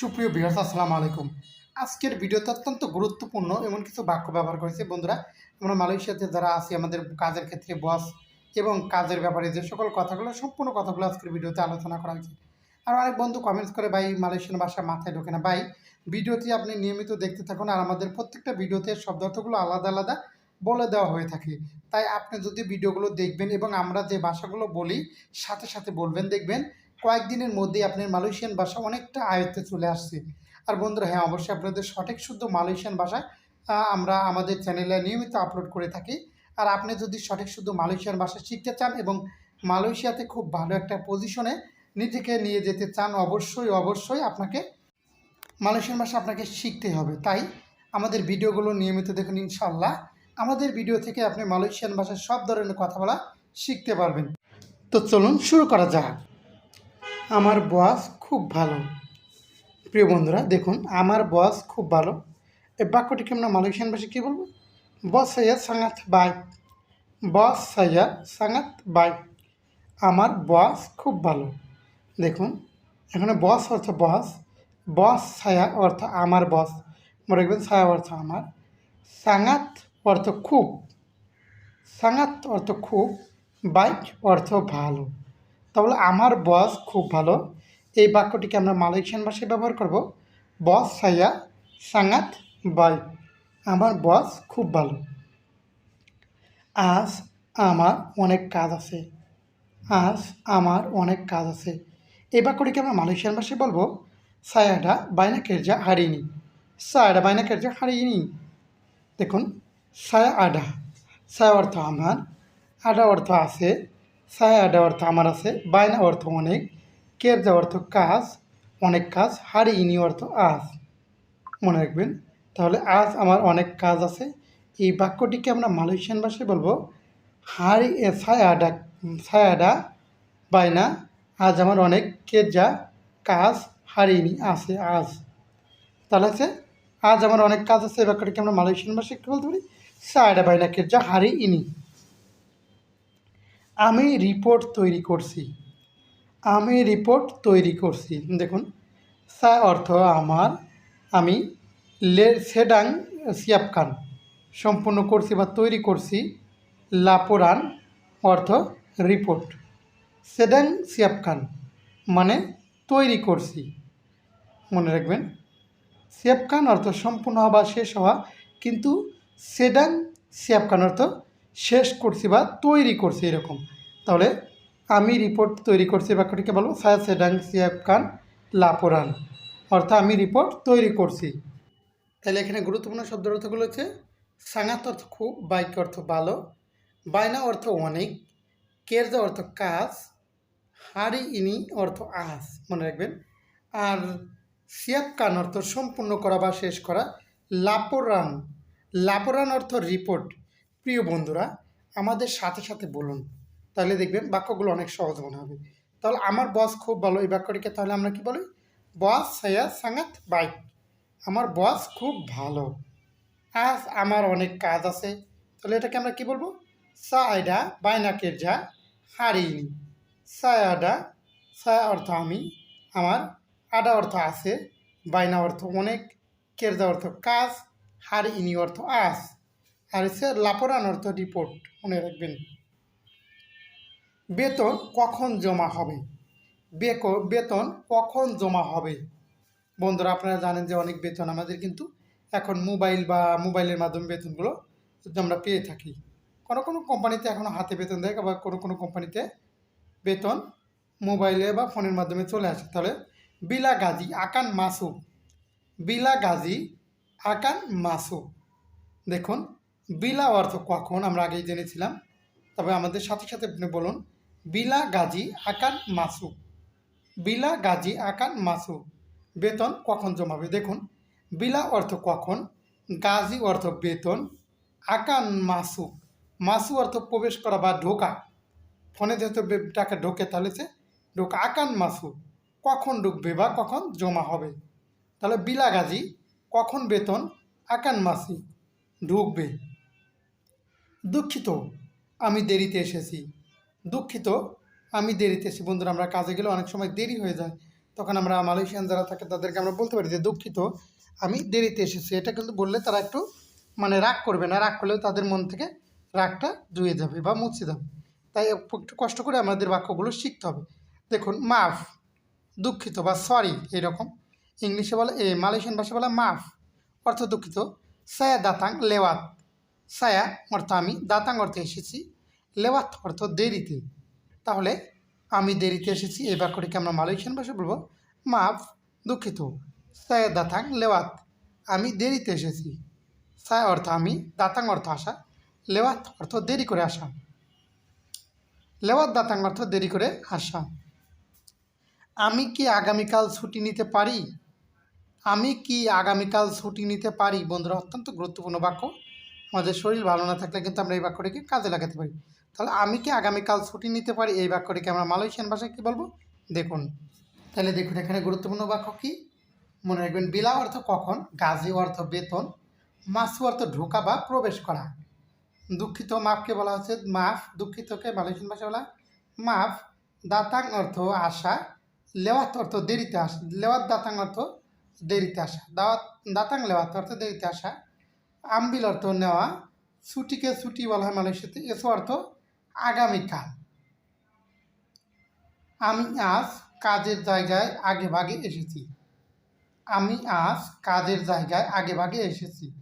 সুপ্রিয় বিহার আসসালামু আলাইকুম। আজকের ভিডিওতে অত্যন্ত গুরুত্বপূর্ণ এমন কিছু বাক্য ব্যবহার করেছে। বন্ধুরা, আমরা মালয়েশিয়াতে যারা আছি, আমাদের কাজের ক্ষেত্রে বস এবং কাজের ব্যাপারে যে সকল কথাগুলো, সম্পূর্ণ কথাগুলো আজকের ভিডিওতে আলোচনা করা হয়েছে। আর অনেক বন্ধু কমেন্টস করে, ভাই, মালয়েশিয়ান ভাষা মাথায় ঢোকে না। ভাই, ভিডিওটি আপনি নিয়মিত দেখতে থাকুন আর আমাদের প্রত্যেকটা ভিডিওতে শব্দার্থগুলো আলাদা আলাদা বলে দেওয়া হয়ে থাকে। তাই আপনি যদি ভিডিওগুলো দেখবেন এবং আমরা যে ভাষাগুলো বলি, সাথে সাথে বলবেন, দেখবেন কয়েকদিনের মধ্যেই আপনার মালয়েশিয়ান ভাষা অনেকটা আয়ত্তে চলে আসছে। আর বন্ধুরা হ্যাঁ অবশ্যই আপনাদের সঠিক শুদ্ধ মালয়েশিয়ান ভাষা আমরা আমাদের চ্যানেলে নিয়মিত আপলোড করে থাকি। আর আপনি যদি সঠিক শুদ্ধ মালয়েশিয়ান ভাষা শিখতে চান এবং মালয়েশিয়াতে খুব ভালো একটা পজিশনে নিজেকে নিয়ে যেতে চান, অবশ্যই অবশ্যই আপনাকে মালয়েশিয়ান ভাষা আপনাকে শিখতে হবে। তাই আমাদের ভিডিওগুলো নিয়মিত দেখুন ইনশাল্লাহ আমাদের ভিডিও থেকে আপনি মালয়েশিয়ান ভাষার সব ধরনের কথা বলা শিখতে পারবেন। তো চলুন শুরু করা যাক। আমার বস খুব ভালো। প্রিয় বন্ধুরা, দেখুন, আমার বস খুব ভালো। এই বাক্যটিকে আমরা মালয়েশিয়ান ভাষায় কী বলব? বস সাইয়া সাঙাত বাই। বস সাইয়া সাঙাত বাই। আমার বস খুব ভালো। দেখুন, এখানে বস অর্থ বস বস ছায়া অর্থ আমার বস মনে রাখবেন, ছায়া অর্থ আমার। সাঙ্গাত অর্থ খুব। সাঙাত অর্থ খুব। বাইক অর্থ ভালো। তাহলে আমার বস খুব ভালো। এই বাক্যটিকে আমরা মালয়েশিয়ান ভাষায় ব্যবহার করব। বস ছায়া সাঙ্গাত বাই। আমার বস খুব ভালো। আজ আমার অনেক কাজ আছে। আজ আমার অনেক কাজ আছে। এই বাক্যটিকে আমরা মালয়েশিয়ান ভাষায় বলব সায়াডা বাইনা কেরজা হারিনি। সায়াডা বাইনা কেরজা হারিনি। দেখুন সায়া আডা সায়া অর্থ আমার, আডা অর্থ আছে সায়া আডা অর্থ আমার আছে, বাইনা অর্থ অনেক কেরজা অর্থ কাজ, অনেক কাজ হারি ইনি অর্থ আজ। মনে রাখবেন, তাহলে আজ আমার অনেক কাজ আছে। এই বাক্যটিকে আমরা মালয়েশিয়ান ভাষায় বলব হারি এ ছায়াডা ছায়াডা বাইনা, আজ আমার অনেক কেজা কাজ হারিনি আছে আজ। তাহলে আছে, আজ আমার অনেক কাজ আছে, এই বাক্যটিকে আমরা মালয়েশিয়ান ভাষায় কী বলতে পারি ছায়াডা বাইনা কেজা হারি ইনি। আমি রিপোর্ট তৈরি করছি। আমি রিপোর্ট তৈরি করছি। দেখুন, সা অর্থ আমার, আমি লে, সেডাং সিয়াপকান সম্পূর্ণ করছি বা তৈরি করছি লাপোরান অর্থ রিপোর্ট সেডাং সিয়াপকান মানে তৈরি করছি। মনে রাখবেন সিয়াপকান অর্থ সম্পূর্ণ হওয়া শেষ হওয়া, কিন্তু সেডাং সিয়াপকান অর্থ শেষ করছি বা তৈরি করছি এরকম। তাহলে আমি রিপোর্ট তৈরি করছি বাক্যটিকে বলব, সায়া সেডাং সিয়াপকান লাপোরান। অর্থাৎ আমি রিপোর্ট তৈরি করছি। তাহলে এখানে গুরুত্বপূর্ণ শব্দ অর্থগুলো হচ্ছে, সাঙাত অর্থ খুব বাইক অর্থ ভালো, বায়না অর্থ অনেক, কেরজা অর্থ কাজ হারি ইনি অর্থ আজ মনে রাখবেন। আর সিয়াপকান অর্থ সম্পূর্ণ করা বা শেষ করা, লাপোরান। লাপোরান অর্থ রিপোর্ট প্রিয় বন্ধুরা, আমাদের সাথে সাথে বলুন। তাহলে দেখবেন বাক্যগুলো অনেক সহজ মনে হবে। তাহলে আমার বস খুব ভালো এই বাক্যটিকে, তাহলে আমরা কি বলি? বস সায়া সাঙ্গাত বাইক আমার বস খুব ভালো। আজ আমার অনেক কাজ আছে। তাহলে এটাকে আমরা কি বলব? সায়ডা বাইনাকের যা হারিনি সায়াডা সায়া অর্থ আমি, আমার আডা অর্থ আছে, বাইনা অর্থ অনেক কেরজা অর্থ কাজ হারিনি অর্থ আজ। আর হচ্ছে লাপরান অর্থ রিপোর্ট মনে রাখবেন। বেতন কখন জমা হবে? বেক, বেতন কখন জমা হবে? বন্ধুরা, আপনারা জানেন যে অনেক বেতন আমাদের কিন্তু এখন মোবাইল বা মোবাইলের মাধ্যমে বেতনগুলো আমরা পেয়ে থাকি। কোনো কোনো কোম্পানিতে এখনও হাতে বেতন দেয়, আবার কোনো কোনো কোম্পানিতে বেতন মোবাইলে বা ফোনের মাধ্যমে চলে আসে। তাহলে বিলা গাজী আকান মাসু বিলা গাজী আকান মাসু দেখুন বিলা অর্থ কখন আমরা আগেই জেনেছিলাম, তবে আমাদের সাথে সাথে আপনি বলুন, বিলা গাজী আকান মাসু বিলা গাজী আকান মাসু বেতন কখন জমাবে? দেখুন, বিলা অর্থ কখন, গাজী অর্থ বেতন, আকান মাসু মাসু অর্থ প্রবেশ করা বা ঢোকা। ফোনে যেহেতু টাকা ঢোকে, তাহলে সে ঢোকা। আকান মাসু কখন ঢুকবে বা কখন জমা হবে? তাহলে বিলা গাজী কখন বেতন, আকান মাসি ঢুকবে। দুঃখিত, আমি দেরিতে এসেছি। দুঃখিত, আমি দেরিতে এসেছি। বন্ধুরা, আমরা কাজে গেলে অনেক সময় দেরি হয়ে যায়। তখন আমরা মালয়েশিয়ান যারা থাকে, তাদেরকে আমরা বলতে পারি যে, দুঃখিত, আমি দেরিতে এসেছি। এটা কিন্তু বললে তারা একটু মানে রাগ করবে না। রাগ করলেও তাদের মন থেকে রাগটা ধুয়ে যাবে বা মুছে যাবে। তাই একটু কষ্ট করে আমাদের বাক্যগুলো শিখতে হবে। দেখুন, মাফ। দুঃখিত বা সরি এরকম। ইংলিশে বলে, এ, মালয়েশিয়ান ভাষা বলে, মাফ। অর্থ দুঃখিত। সায়া দাতাং লেওয়াত। সায়া অর্থ আমি, দাতাং অর্থে এসেছি, লেওয়াত অর্থ দেরিতে। তাহলে আমি দেরিতে এসেছি, এই বাক্যটিকে আমরা মালয়েশিয়ান ভাষায় বলব, মাফ দুঃখিত। সায়া দাতাং, লেওয়াত, আমি দেরিতে এসেছি। সায়া অর্থ আমি, দাতাং অর্থ আসা, লেওয়াত অর্থ দেরি করে আসা। লেওয়াত, দাতাং অর্থ দেরি করে আসা। আমি কি আগামীকাল ছুটি নিতে পারি? আমি কি আগামীকাল ছুটি নিতে পারি? বন্ধুরা, অত্যন্ত গুরুত্বপূর্ণ বাক্য। আমাদের শরীর ভালো না থাকলে কিন্তু আমরা এই বাক্যটিকে কাজে লাগাতে পারি। তাহলে আমি কি আগামীকাল ছুটি নিতে পারি? এই বাক্যটিকে আমরা মালয়েশিয়ান ভাষায় কী বলব? দেখুন। তাহলে দেখুন, এখানে গুরুত্বপূর্ণ বাক্য কি? মনে রাখবেন, বিলা অর্থ কখন? গাজী অর্থ বেতন, মাসু অর্থ ঢোকা বা প্রবেশ করা। দুঃখিত, মাফকে বলা হচ্ছে মাফ, দুঃখিতকে মালয়েশিয়ান ভাষায় বলা মাফ। দাতাং অর্থ আশা লেওয়াত অর্থ দেরিতে আসা, লেওয়াত দাতাং অর্থ দেরিতে আসা। দাওয়াত, দাতাং লেওয়াত অর্থ দেরিতে আসা। আম্বিল অর্থ নেওয়া ছুটিকে ছুটি বলা হয় মালয়েশিয়াতে। এসো অর্থ আগামীকাল আমি আজ কাজের জায়গায় আগে ভাগে এসেছি। আমি আজ কাজের জায়গায় আগে ভাগে এসেছি।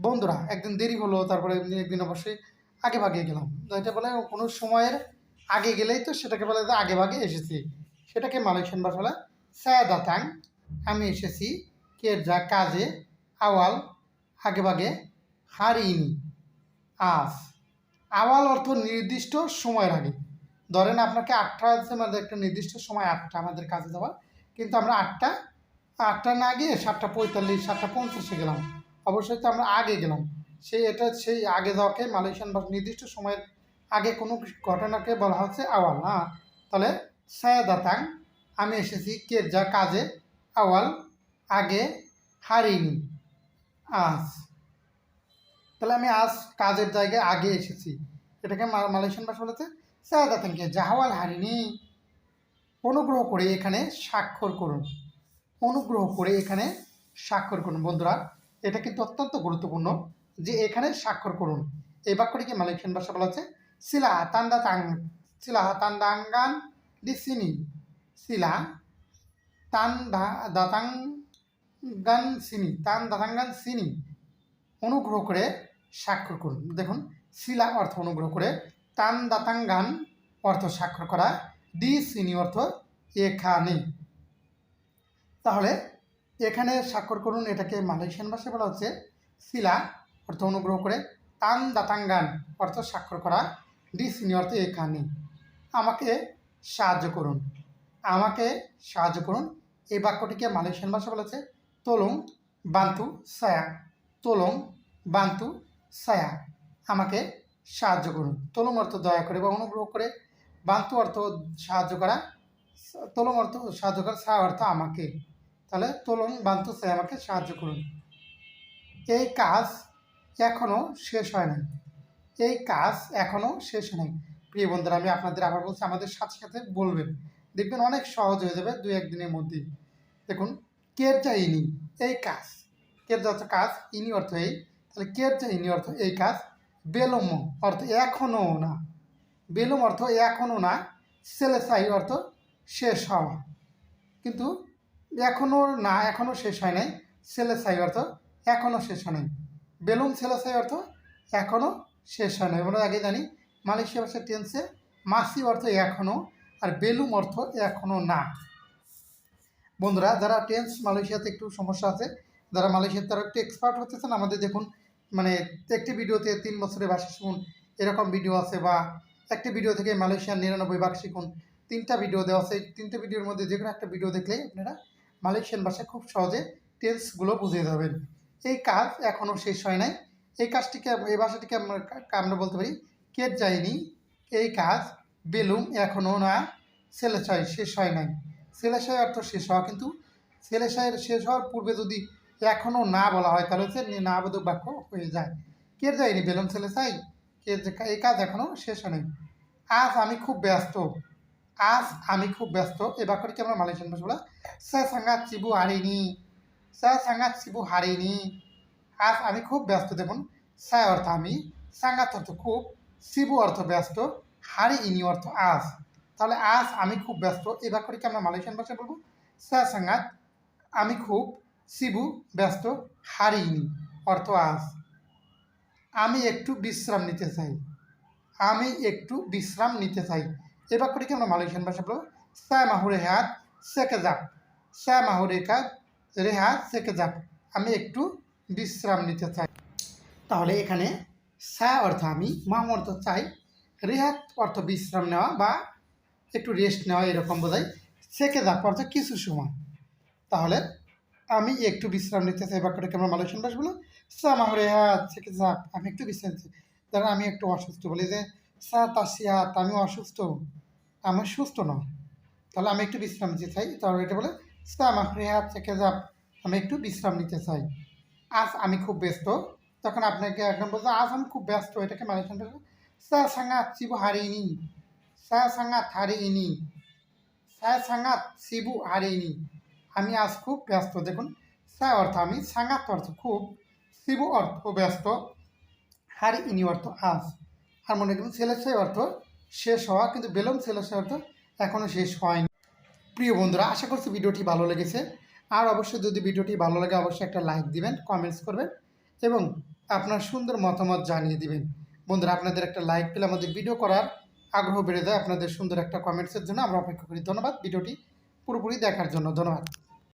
বন্ধুরা, একদিন দেরি হলো, তারপরে একদিন অবশ্যই আগে ভাগে গেলাম। এটা বলে কোনো সময়ের আগে গেলেই তো সেটাকে বলে যে আগে ভাগে এসেছি। সেটাকে মালয়েশিয়ান ভাষা বলে সায়াদাতাং। আমি এসেছি কের যা কাজে আওয়াল আগে ভাগে হারিনি আস আওয়াল অর্থ নির্দিষ্ট সময়ের আগে। ধরেন আপনাকে আটটা আছে আমাদের একটা নির্দিষ্ট সময় আটটা আমাদের কাজে যাওয়ার কিন্তু আমরা আটটা আটটা না গিয়ে সাতটা পঁয়তাল্লিশ, সাতটা পঞ্চাশে গেলাম। অবশ্যই তো আমরা আগে গেলাম। সেই এটা সেই আগে যাওয়াকে মালয়েশিয়ান বা নির্দিষ্ট সময়ের আগে কোনো ঘটনাকে বলা হচ্ছে আওয়াল, না? তাহলে সায়াদাতাং, আমি এসেছি কে যা কাজে আওয়াল আগে হারিনি আজ। তাহলে আমি আজ কাজের জায়গায় আগে এসেছি। এটাকে মালয়েশিয়ান ভাষা বলেছে সায়াদাতাংকে জাহাওয়াল হারিনি অনুগ্রহ করে এখানে স্বাক্ষর করুন। অনুগ্রহ করে এখানে স্বাক্ষর করুন বন্ধুরা। এটা কিন্তু অত্যন্ত গুরুত্বপূর্ণ যে এখানে স্বাক্ষর করুন। এই বাক্যটিকে মালয়েশিয়ান ভাষা বলা হচ্ছে সিলা তান্দা তাং সিলা তান্দাঙ্গান দি সিনি। সিলা তান দাতাং গান সিনি। তান দাতাঙ্গান সিনি। অনুগ্রহ করে স্বাক্ষর করুন। দেখুন, শিলা অর্থ অনুগ্রহ করে, তান দাতাঙ্গান অর্থ স্বাক্ষর করা দি সিনি অর্থ এখানে। তাহলে, এখানে স্বাক্ষর করুন, এটাকে মালয়েশিয়ান ভাষায় বলা হচ্ছে শিলা অর্থ অনুগ্রহ করে, তান দাতাঙ্গান অর্থ স্বাক্ষর করা, ডি সিনি অর্থ এখানে। আমাকে সাহায্য করুন। আমাকে সাহায্য করুন। এই বাক্যটিকে মালয়েশিয়ান ভাষা বলেছে তোলং বান্তু সায়া তোলং বান্তু সায়া আমাকে সাহায্য করুন। তোলং অর্থ দয়া করে বা অনুগ্রহ করে বান্তু অর্থ সাহায্য করা তোলং অর্থ সাহায্য করা সায়া অর্থ আমাকে। তাহলে তোলং বান্তু সায়া আমাকে সাহায্য করুন। এই কাজ এখনও শেষ হয় নাই। এই কাজ এখনও শেষ হয় নাই। প্রিয় বন্ধুরা, আমি আপনাদের আবার বলছি, আমাদের সাথে সাথে বলবেন। দেখবেন অনেক সহজ হয়ে যাবে দু একদিনের মধ্যেই। দেখুন কের যা ইনি এই কাজ। কের যা কাজ, ইনি অর্থ এই তাহলে কের যা ইনি অর্থ এই কাজ বেলম। অর্থ এখনও না। বেলম অর্থ এখনও না। সেলেসাই অর্থ শেষ হওয়া। কিন্তু এখনও না, এখনও শেষ হয় নাই। সেলেসাই অর্থ এখনও শেষ হয় নাই। বেলুম সেলেসাই অর্থ এখনও শেষ হয় নাই। আমরা আগে জানি, মালয়েশিয়া ভাষার টেন্সে মাসি অর্থ এখনও আর বেলুম অর্থ এখনও না। বন্ধুরা, যারা টেন্স মালয়েশিয়াতে একটু সমস্যা আছে, যারা মালয়েশিয়াতে তারা একটু এক্সপার্ট হতেছেন আমাদের দেখুন মানে একটি ভিডিওতে তিন বছরের ভাষা শিখুন, এরকম ভিডিও আছে বা একটি ভিডিও থেকে মালয়েশিয়ার নিরানব্বই ভাগ শিখুন, তিনটা ভিডিও দেওয়া আছে। তিনটে ভিডিওর মধ্যে যে কোনো একটা ভিডিও দেখলেই আপনারা মালয়েশিয়ান ভাষায় খুব সহজে টেন্সগুলো বুঝে যাবেন। এই কাজ এখনও শেষ হয় নাই। এই কাজটিকে, এই ভাষাটিকে আমরা আমরা বলতে পারি কেট যায়নি। এই কাজ বেলুম এখনও না সেলেসাই শেষ হয় নাই। সেলেসাই অর্থ শেষ হওয়া, কিন্তু সেলেসাইয়ের শেষ হওয়ার পূর্বে যদি এখনও না বলা হয়, তাহলে হচ্ছে না বোধক বাক্য হয়ে যায়। কে যায়নি? বেলুন ছেলে সেলেসাই কে এই কাজ এখনও শেষ হয়নি। আজ আমি খুব ব্যস্ত। আজ আমি খুব ব্যস্ত। এই বাক্যটিকে আমরা মালয়েশিয়ান ভাষা বলা? সা সাঙ্গাত সিবু হারিনি। সা সাঙ্গাত সিবু হারিনি। আজ আমি খুব ব্যস্ত দেখুন সা অর্থ আমি সাঙ্গাত অর্থ খুব, শিবু অর্থ ব্যস্ত হারি ইনি অর্থ আজ। তাহলে আজ আমি খুব ব্যস্ত। এই বাক্যটিকে আমরা মালয়েশিয়ান ভাষায় বলব? সা সাঙ্গাত আমি খুব সিবু ব্যস্ত হারি ইনি অর্থ আজ। আমি একটু বিশ্রাম নিতে চাই। আমি একটু বিশ্রাম নিতে চাই। এই বাক্যটিকে আমরা মালয়েশিয়ান ভাষা বলব সা মাহুরে হাত, সেকে যাপ সা মাহুরে কাজ রেহাত সেকে যাপ আমি একটু বিশ্রাম নিতে চাই। তাহলে এখানে সা অর্থ আমি মাহ অর্থ চাই। রেহাত অর্থ বিশ্রাম নেওয়া বা একটু রেস্ট নেওয়া এরকম বোঝায়। সেকে যাপ অর্থ কিছু সময়। তাহলে আমি একটু বিশ্রাম নিতে চাই বাক্যটাকে আমরা মালয়েশিয়ান ভাষা বলো। সা মাহুরে হাত সেকে যাপ আমি একটু বিশ্রাম নিতে চাই। ধরো, আমি একটু অসুস্থ, বলি যে, সা তাসিয়াত আমি অসুস্থ। আমি সুস্থ নয়। তাহলে আমি একটু বিশ্রাম নিতে চাই। তাহলে এটা বলে, সা মাহুরে হাত সেকে যাপ আমি একটু বিশ্রাম নিতে চাই। আজ আমি খুব ব্যস্ত। তখন আপনাকে একদম বলতে আজ আমি খুব ব্যস্ত, এটাকে মালয়েশিয়ান ভাষা সা সাঙ্গাত সিবু হারিনি। সা সাঙ্গাত হারিনি সা সাঙ্গাত সিবু হারিনি। আমি আজ খুব ব্যস্ত, দেখুন। সা অর্থ আমি সাঙ্গাত অর্থ খুব, শিবু অর্থ ব্যস্ত, হারি ইনি অর্থ আজ। আর মনে করুন সেলেসাই অর্থ শেষ হওয়া, কিন্তু বেলম সেলেসাই অর্থ এখনও শেষ হয়নি। প্রিয় বন্ধুরা, আশা করছি ভিডিওটি ভালো লেগেছে। আর অবশ্যই যদি ভিডিওটি ভালো লাগে, অবশ্যই একটা লাইক দিবেন, কমেন্টস করবেন এবং আপনার সুন্দর মতামত জানিয়ে দিবেন। বন্ধুরা, আপনাদের একটা লাইক পেলে আমাদের ভিডিও করার আগ্রহ বেড়ে যায়। আপনাদের সুন্দর একটা কমেন্টসের জন্য আমরা অপেক্ষা করি। ধন্যবাদ, ভিডিওটি পুরোপুরি দেখার জন্য। ধন্যবাদ।